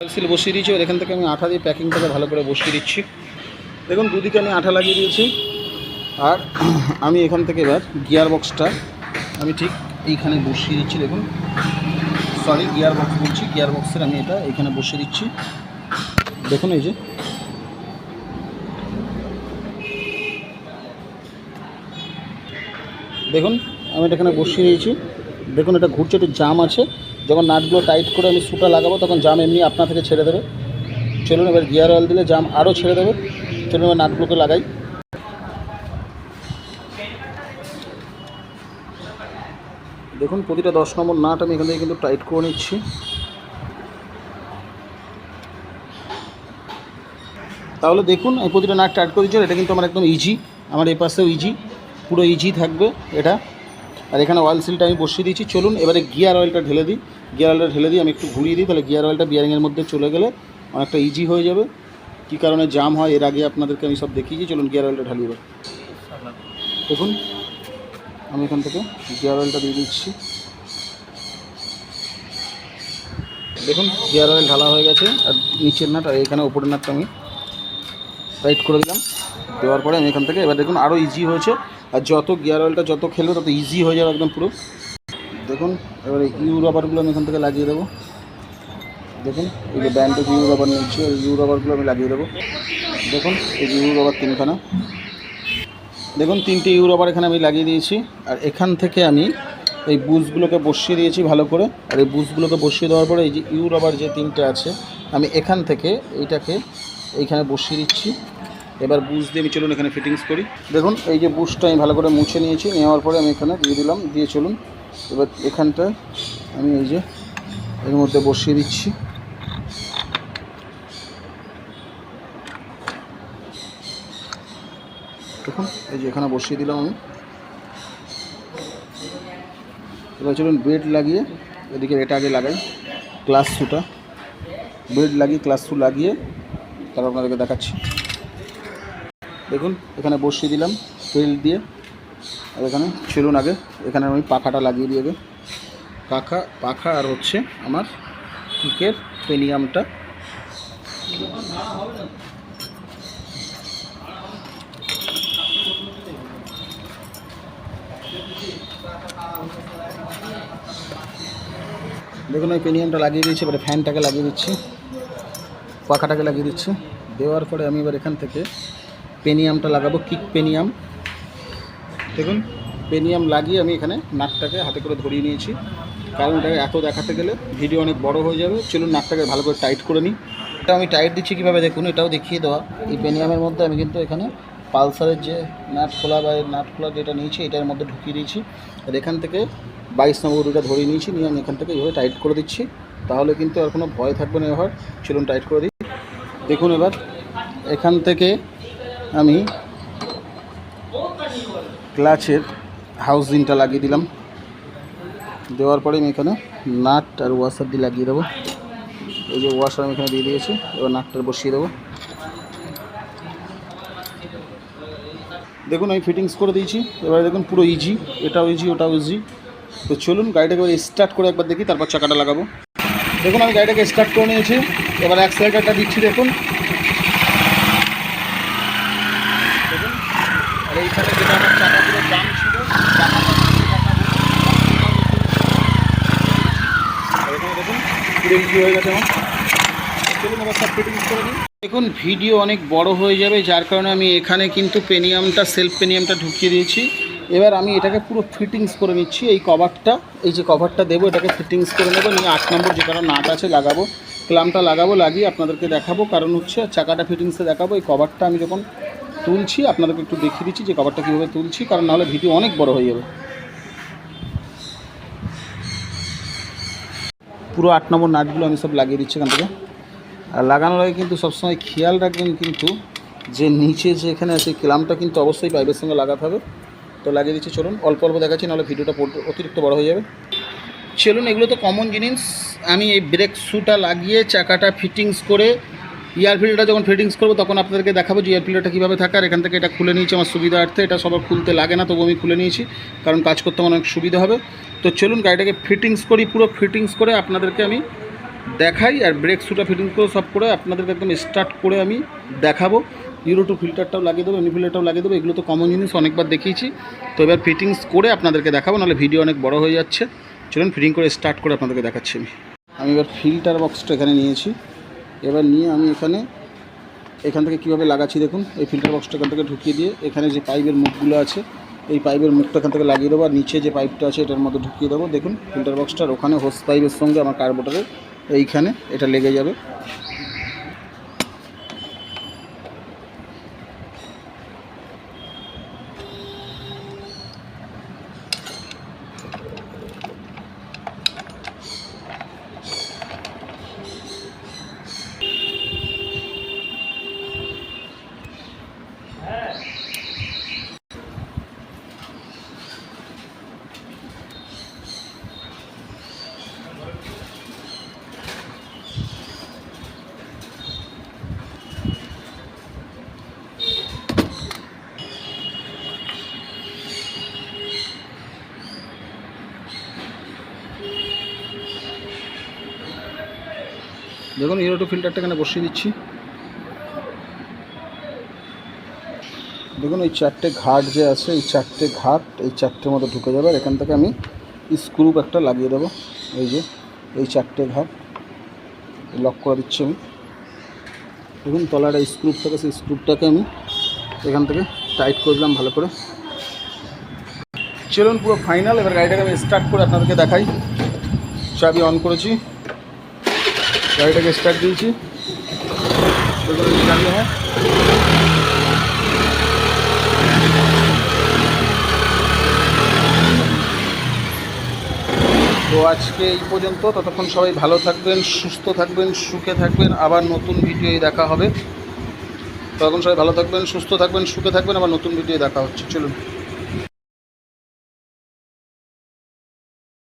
Seal বসিয়ে দিয়েছি এখান থেকে আমি আঠা দিয়ে প্যাকিংটাকে ভালো করে বসিয়ে দিচ্ছি। দেখুন, দুদিকে আমি আঠা লাগিয়ে দিয়েছি। আর আমি এখান থেকে এবার গিয়ার বক্সটা আমি ঠিক এইখানে বসিয়ে দিচ্ছি, দেখুন। সরি গিয়ার বক্স বলছি গিয়ার বক্সের আমি এটা এখানে বসিয়ে দিচ্ছি। দেখুন এই যে। দেখুন, আমি এটা এখানে বসিয়ে দিয়েছি। দেখুন এটা ঘুরছে, একটু জাম আছে। যখন নাটগুলো টাইট করে আমি সুটা লাগাবো, তখন জাম এমনি আপনা থেকে ছেড়ে দেবে। চলুন, এবার গিয়ার অয়েল দিলে জাম আরও ছেড়ে দেবে। চলুন, এবার নাটগুলোকে লাগাই। দেখুন, প্রতিটা দশ নম্বর নাট আমি এখান থেকে কিন্তু টাইট করে নিচ্ছি। তাহলে দেখুন আমি প্রতিটা নাট টাইট করে দিচ্ছি এটা কিন্তু আমার একদম ইজি আমার এই পাশেও ইজি পুরো ইজি থাকবে এটা। আর এখানে অয়েল সিলটা আমি বসিয়ে দিয়েছি। চলুন, এবারে গিয়ার অয়েলটা ঢেলে দিই। গিয়ার অয়েলটা ঢেলে দিই আমি একটু ঘুরিয়ে দিই, তাহলে গিয়ার অয়েলটা বিয়ারিংয়ের মধ্যে চলে গেলে অনেকটা ইজি হয়ে যাবে। কী কারণে জাম হয়, এর আগে আপনাদেরকে আমি সব দেখিয়েছি। চলুন গিয়ার অয়েলটা ঢালিয়ে দেবো দেখুন, আমি এখান থেকে গিয়ার অয়েলটা দিয়ে দিচ্ছি। দেখুন গিয়ার অয়েল ঢালা হয়ে গেছে। আর নিচের নাট আর এখানে ওপরের নাটটা আমি টাইট করে দিলাম। দেওয়ার পরে আমি এখান থেকে এবার দেখুন আরও ইজি হয়েছে। আর যত গিয়ার অয়েলটা যত খেলবে তত ইজি হয়ে যাবে একদম পুরো। দেখুন, এবারে ইউ রাবারগুলো আমি এখান থেকে লাগিয়ে দেবো। দেখুন, এই যে ব্যান্ডেজ ইউ রাবার নিচ্ছি আর ইউ রাবারগুলো আমি লাগিয়ে দেবো। দেখুন, এই যে ইউ রাবার তিনখানা। দেখুন, তিনটে ইউ রাবার এখানে আমি লাগিয়ে দিয়েছি। আর এখান থেকে আমি এই বুশগুলোকে বসিয়ে দিয়েছি ভালো করে। আর এই বুশগুলোকে বসিয়ে দেওয়ার পরে এই যে ইউ রাবার যে তিনটে আছে, আমি এখান থেকে এইটাকে এইখানে বসিয়ে দিচ্ছি। এবার বুশ দিয়ে আমি চলুন এখানে ফিটিংস করি। দেখুন, এই যে বুশটা আমি ভালো করে মুছে নিয়েছি, নেওয়ার পরে আমি এখানে দিয়ে দিলাম, দিয়ে চলুন। এবার এখানটায় আমি এই যে এর মধ্যে বসিয়ে দিচ্ছি। দেখুন, এই যে এখানে বসিয়ে দিলাম আমি। এবার চলুন, বেড লাগিয়ে, এদিকে এটা আগে লাগাই, ক্লাস শুটা বেড লাগিয়ে, ক্লাস শু লাগিয়ে, তারপর আপনাদেরকে দেখাচ্ছি। দেখুন, এখানে বসিয়ে দিলাম তেল দিয়ে। আর এখানে চলুন আগে। এখানে আমি পাখাটা লাগিয়ে দিয়ে পাখা পাখা আর হচ্ছে আমার কিকের পেনিয়ামটা দেখুন ওই পেনিয়ামটা লাগিয়ে দিয়েছি। এবারে ফ্যানটাকে লাগিয়ে দিচ্ছি। পাখাটাকে লাগিয়ে দিচ্ছি। দেওয়ার পরে আমি এবার এখান থেকে পেনিয়ামটা লাগাবো কিক পেনিয়াম। দেখুন। পেনিয়াম লাগিয়ে আমি এখানে নাকটাকে হাতে করে ধরিয়ে নিয়েছি। কারণ এটাকে এত দেখাতে গেলে ভিডিও অনেক বড় হয়ে যাবে। চলুন নাকটাকে ভালো করে টাইট করে নিই। এটা আমি টাইট দিচ্ছি কীভাবে দেখুন এটাও দেখিয়ে দেওয়া। এই পেনিয়ামের মধ্যে আমি কিন্তু এখানে পালসারের যে নাট খোলা বা নাট খোলা যেটা নিয়েছি এটার মধ্যে ঢুকিয়ে দিয়েছি। আর এখান থেকে বাইশ নম্বর রুটা ধরিয়ে নিয়েছি নিয়ে আমি এখান থেকে এইভাবে টাইট করে দিচ্ছি। তাহলে কিন্তু আর কোনো ভয় থাকবে না এবার। চলুন টাইট করে দিই। দেখুন এবার এখান থেকে আমি ক্লাচের হাউজিংটা লাগিয়ে দিলাম। দেওয়ার পরে আমি এখানে নাট আর ওয়াশার দিয়ে লাগিয়ে দেবো। এই যে ওয়াশার আমি এখানে দিয়ে দিয়েছি, এবার নাটটা বসিয়ে দেবো। দেখুন, আমি ফিটিংস করে দিয়েছি। এবারে দেখুন, পুরো ইজি এটাও ইজি ওটাও ইজি তো চলুন, গাড়িটাকে এবার স্টার্ট করে একবার দেখি, তারপর চাকাটা লাগাবো। দেখুন, আমি গাড়িটাকে স্টার্ট করে নিয়েছি। এবার অ্যাক্সেলেটারটা দিচ্ছি, দেখুন। আর এইখানে যেটা আমার। জাম ছিল দেখুন দেখুন ভিডিও অনেক বড় হয়ে যাবে, যার কারণে আমি এখানে কিন্তু পেনিয়ামটা সেলফ পেনিয়ামটা ঢুকিয়ে দিয়েছি। এবার আমি এটাকে পুরো ফিটিংস করে নিচ্ছি, এই কভারটা এই যে কভারটা দেবো, এটাকে ফিটিংস করে নেব, নিয়ে আট নম্বর যে কারণ নাট আছে লাগাবো, ক্লামটা লাগাবো, লাগিয়ে আপনাদেরকে দেখাবো। কারণ হচ্ছে, চাকাটা ফিটিংসে দেখাবো, এই কভারটা আমি যখন তুলছি, আপনাদেরকে একটু দেখিয়ে দিচ্ছি যে কভারটা কীভাবে তুলছি, কারণ নাহলে ভিডিও অনেক বড় হয়ে যাবে। পুরো আট নম্বর নাটগুলো আমি সব লাগিয়ে দিচ্ছি এখান থেকে। আর লাগানোর আগে কিন্তু সবসময় খেয়াল রাখবেন কিন্তু যে নিচে যে এখানে আছে ক্লামটা কিন্তু অবশ্যই পাইপের সঙ্গে লাগাতে হবে। তো লাগিয়ে দিচ্ছি, চলুন, অল্প অল্প দেখাচ্ছি, নাহলে ভিডিওটা অতিরিক্ত বড় হয়ে যাবে। চলুন, এগুলো তো কমন জিনিস। আমি এই ব্রেক শ্যুটা লাগিয়ে চাকাটা ফিটিংস করে ইয়ার ফিল্টারটা যখন ফিটিংস করব, তখন আপনাদেরকে দেখাবো যে ইয়ার ফিল্টারটা কীভাবে থাকে। আর এখান থেকে এটা খুলে নিয়েছি আমার সুবিধার্থে। এটা সবার খুলতে লাগে না, তবু আমি খুলে নিয়েছি, কারণ কাজ করতে আমার অনেক সুবিধা হবে। তো চলুন গাড়িটাকে ফিটিংস করি, পুরো ফিটিংস করে আপনাদেরকে আমি দেখাই, আর ব্রেক সুটা ফিটিং করে সব করে আপনাদেরকে একদম স্টার্ট করে আমি দেখাবো। ইউরো টু ফিল্টারটাও লাগিয়ে দেবো এমনি ফিল্টারটাও লাগিয়ে দেবো। এগুলো তো কমন জিনিস, অনেকবার দেখিয়েছি। তো এবার ফিটিংস করে আপনাদেরকে দেখাবো, নাহলে ভিডিও অনেক বড় হয়ে যাচ্ছে। চলুন ফিটিং করে স্টার্ট করে আপনাদেরকে দেখাচ্ছি আমি। আমি এবার ফিল্টার বক্সটা এখানে নিয়েছি। এবার নিয়ে আমি এখানে, এখান থেকে কীভাবে লাগাচ্ছি দেখুন, এই ফিল্টার বক্সটা এখান থেকে ঢুকিয়ে দিয়ে এখানে যে পাইপের মুখগুলো আছে, এই পাইপের মুখটা এখান থেকে লাগিয়ে দেবো আর নিচে যে পাইপটা আছে এটার মধ্যে ঢুকিয়ে দেবো। দেখুন ফিল্টার বক্সটার ওখানে হোস পাইপের সঙ্গে আমার কার্বোটারের এইখানে এটা লেগে যাবে। দেখুন ইউরো ফিল্টারটা এখানে বসিয়ে দিচ্ছি। দেখুন, এই চারটে ঘাট যে আছে, এই চারটে ঘাট, এই চারটের মতো ঢুকে যাবে। আর এখান থেকে আমি স্ক্রুপ একটা লাগিয়ে দেবো। এই যে, এই চারটে ঘাট লক করে দিচ্ছি আমি। দেখুন, তলার এই স্ক্রুপ থাকে, সেই স্ক্রুপটাকে আমি এখান থেকে টাইট করে দিলাম ভালো করে। চলুন, পুরো ফাইনাল এবার গাড়িটাকে আমি স্টার্ট করে আপনাদেরকে দেখাই। চাবি অন করেছি। গাড়িটাকে স্টার্ট দিয়েছি। হ্যাঁ তো আজকে এই পর্যন্ত। ততক্ষণ সবাই ভালো থাকবেন, সুস্থ থাকবেন, সুখে থাকবেন। আবার নতুন ভিডিও দেখা হবে। ততক্ষণ সবাই ভালো থাকবেন, সুস্থ থাকবেন, সুখে থাকবেন। আবার নতুন ভিডিও দেখা হচ্ছে। চলুন।